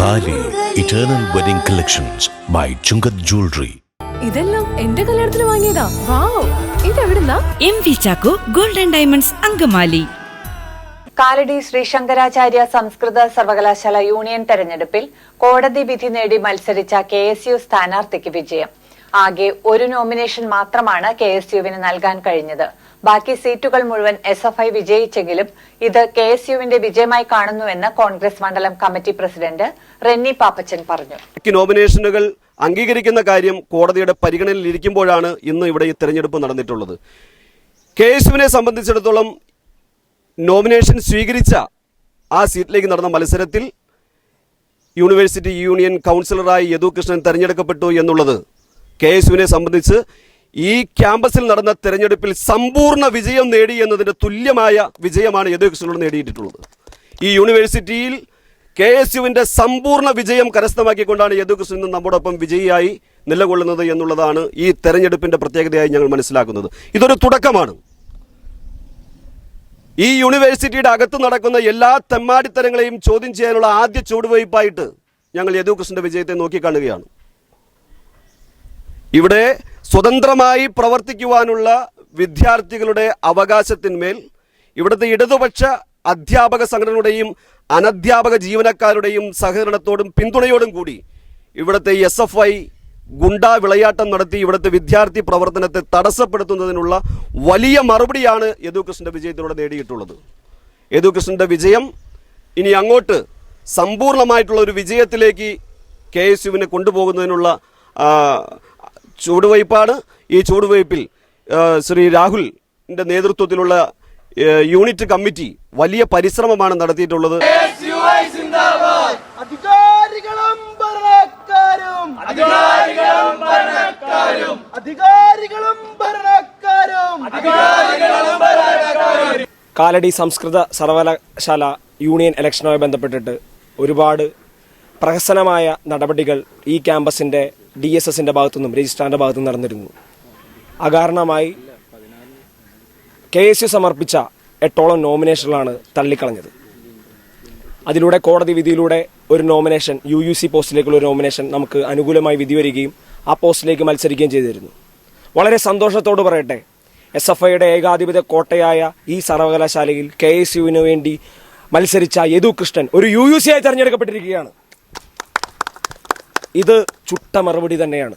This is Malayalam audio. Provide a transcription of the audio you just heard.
Thali eternal wedding collections by Chungath jewellery ഇതെല്ലാം എന്റെ കല്യാണത്തിന് വാങ്ങിയതാ. Wow. ഇതെവിടുന്നാ? M V Chacko golden diamonds Angamaly. Kalady Sree Sankaracharya Sanskrit സർവകലാശാല യൂണിയൻ തെരഞ്ഞെടുപ്പിൽ കോടതി വിധി നേടി മത്സരിച്ച കെ എസ് യു സ്ഥാനാർത്ഥിക്ക് വിജയം. ആകെ ഒരു നോമിനേഷൻ മാത്രമാണ് കെ എസ് യുവിന് നൽകാൻ കഴിഞ്ഞത്. ബാക്കി സീറ്റുകൾ മുഴുവൻ എസ് എഫ് ഐ വിജയിച്ചെങ്കിലും ഇത് കെ എസ് യുവിന്റെ വിജയമായി കാണുന്നുവെന്ന് കോൺഗ്രസ് മണ്ഡലം കമ്മിറ്റി പ്രസിഡന്റ് റെന്നി പാപ്പച്ചൻ പറഞ്ഞു. നോമിനേഷനുകൾ അംഗീകരിക്കുന്ന കാര്യം കോടതിയുടെ പരിഗണനയിൽ ഇരിക്കുമ്പോഴാണ് ഇന്ന് ഇവിടെ ഈ തെരഞ്ഞെടുപ്പ് നടന്നിട്ടുള്ളത്. കെ എസ് യുവിനെ സംബന്ധിച്ചിടത്തോളം നോമിനേഷൻ സ്വീകരിച്ച ആ സീറ്റിലേക്ക് നടന്ന മത്സരത്തിൽ യൂണിവേഴ്സിറ്റി യൂണിയൻ കൗൺസിലറായി യദു കൃഷ്ണൻ തെരഞ്ഞെടുക്കപ്പെട്ടു എന്നുള്ളത് കെ എസുവിനെ സംബന്ധിച്ച് ഈ ക്യാമ്പസിൽ നടന്ന തെരഞ്ഞെടുപ്പിൽ സമ്പൂർണ വിജയം നേടി എന്നതിന്റെ തുല്യമായ വിജയമാണ് യദു കൃഷ്ണനോട് നേടിയിട്ടുള്ളത്. ഈ യൂണിവേഴ്സിറ്റിയിൽ കെ എസ് യുവിന്റെ സമ്പൂർണ വിജയം കരസ്ഥമാക്കിക്കൊണ്ടാണ് യദു കൃഷ്ണൻ ഇന്ന് നമ്മോടൊപ്പം വിജയിയായി നിലകൊള്ളുന്നത് എന്നുള്ളതാണ് ഈ തെരഞ്ഞെടുപ്പിന്റെ പ്രത്യേകതയായി ഞങ്ങൾ മനസ്സിലാക്കുന്നത്. ഇതൊരു തുടക്കമാണ്. ഈ യൂണിവേഴ്സിറ്റിയുടെ അകത്ത് നടക്കുന്ന എല്ലാ തെമ്മാടിത്തരങ്ങളെയും ചോദ്യം ചെയ്യാനുള്ള ആദ്യ ചുവടുവയ്പായിട്ട് ഞങ്ങൾ യദുകൃഷ്ണന്റെ വിജയത്തെ നോക്കിക്കാണുകയാണ്. ഇവിടെ സ്വതന്ത്രമായി പ്രവർത്തിക്കുവാനുള്ള വിദ്യാർത്ഥികളുടെ അവകാശത്തിന്മേൽ ഇവിടുത്തെ ഇടതുപക്ഷ അധ്യാപക സംഘടനയുടെയും അനധ്യാപക ജീവനക്കാരുടെയും സഹകരണത്തോടും പിന്തുണയോടും കൂടി ഇവിടുത്തെ എസ് എഫ് ഐ ഗുണ്ടാ വിളയാട്ടം നടത്തി ഇവിടുത്തെ വിദ്യാർത്ഥി പ്രവർത്തനത്തെ തടസ്സപ്പെടുത്തുന്നതിനുള്ള വലിയ മറുപടിയാണ് യദുകൃഷ്ണന്റെ വിജയത്തിലൂടെ നേടിയിട്ടുള്ളത്. യദുകൃഷ്ണന്റെ വിജയം ഇനി അങ്ങോട്ട് സമ്പൂർണമായിട്ടുള്ള ഒരു വിജയത്തിലേക്ക് കെ എസ് യുവിനെ കൊണ്ടുപോകുന്നതിനുള്ള ചുവടുവയ്പ്പാണ്. ഈ ചുവടുവയ്പ്പിൽ ശ്രീ രാഹുലിന്റെ നേതൃത്വത്തിലുള്ള യൂണിറ്റ് കമ്മിറ്റി വലിയ പരിശ്രമമാണ് നടത്തിയിട്ടുള്ളത്. അധികാരികളും ഭരണക്കാരും. അധികാരികളും ഭരണക്കാരും. അധികാരികളും ഭരണക്കാരും. കാലടി സംസ്കൃത സർവകലാശാല യൂണിയൻ ഇലക്ഷനുമായി ബന്ധപ്പെട്ടിട്ട് ഒരുപാട് പ്രഹസനമായ നടപടികൾ ഈ ക്യാമ്പസിന്റെ ഡി എസ് എസിന്റെ ഭാഗത്തുനിന്നും രജിസ്ട്രാറിന്റെ ഭാഗത്തുനിന്നും നടന്നിരുന്നു. അകാരണമായി കെ എസ് യു സമർപ്പിച്ച എട്ടോളം നോമിനേഷനുകളാണ് തള്ളിക്കളഞ്ഞത്. അതിലൂടെ കോടതി വിധിയിലൂടെ ഒരു നോമിനേഷൻ യു യു സി പോസ്റ്റിലേക്കുള്ള ഒരു നോമിനേഷൻ നമുക്ക് അനുകൂലമായി വിധി വരികയും ആ പോസ്റ്റിലേക്ക് മത്സരിക്കുകയും ചെയ്തിരുന്നു. വളരെ സന്തോഷത്തോട് പറയട്ടെ എസ് എഫ് ഐയുടെ ഏകാധിപത്യ കോട്ടയായ ഈ സർവകലാശാലയിൽ കെ എസ് യുവിന് വേണ്ടി മത്സരിച്ച യദു കൃഷ്ണൻ ഒരു യു യു സി ആയി തെരഞ്ഞെടുക്കപ്പെട്ടിരിക്കുകയാണ്. ഇത് ചുട്ട മറുപടി തന്നെയാണ്.